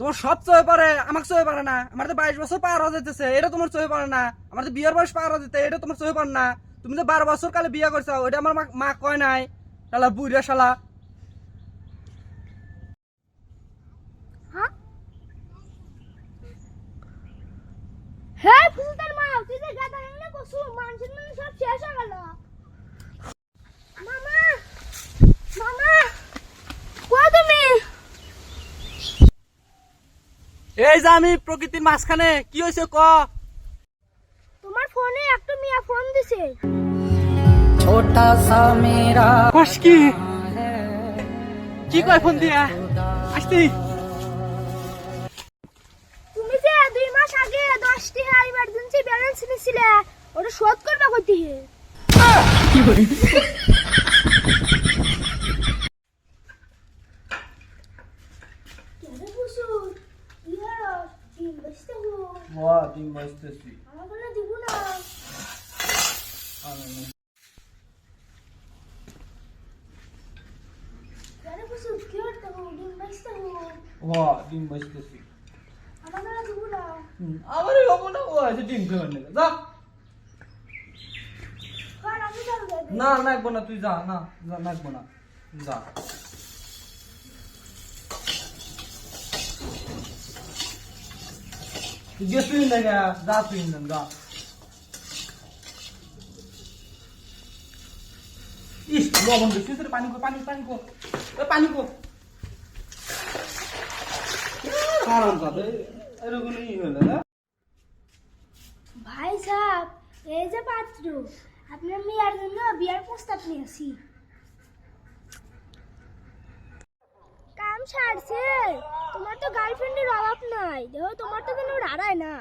তোমার সব চয়ে পারে আমাকে চয়ে পারে না। আমার তো বাইশ বছর পার হয়ে যেতেছে, এটা তোমার চয়ে পারে না। আমার তো বিয়ের বয়স পার হয়ে যেতে এটা তোমার চয়ে পারে না। তুমি তো বারো বছর কালে বিয়ে করছ ওটা আমার মা- মা কয় নাই? শালা বুড়া শালা হ্যাঁ ফুলতার মা তুই যে গাদা এনে কসু মানুষের মানে সব শেষ হয়ে গেল। মামা মামা কো তুমি? এই যে আমি প্রকৃতির মাঝখানে কি হয়েছে ক? তোমার ফোনে একটা মিয়া ফোন দিছে। কস কি? কি কয় ফোন দিয়া? আসতি। তুমি যে দুই মাস আগে দশটি ইমার্জেন্সি ব্যালেন্স নিছিলে ওটা শোধ করবে ওয়া ডিম বাঁচতেছি আমার কোনো দিব না। না, নাকবো না, তুই যা, না নাকবো না, যা। তুই যে তুই না যা তুই না, যা। ইস, লবণ দিচ্ছিস রে পানি কো, পানি পানি কো, এ পানি কো। ভাই সাহেব, এই যে পাত্র আপনার মেয়ের জন্য বিয়ার প্রস্তাব নিয়েছি। কাম ছাড়ছে তোমার তো গার্লফ্রেন্ডের অভাব নাই। দেখো, তোমার তো কোনো রাড়ায় না।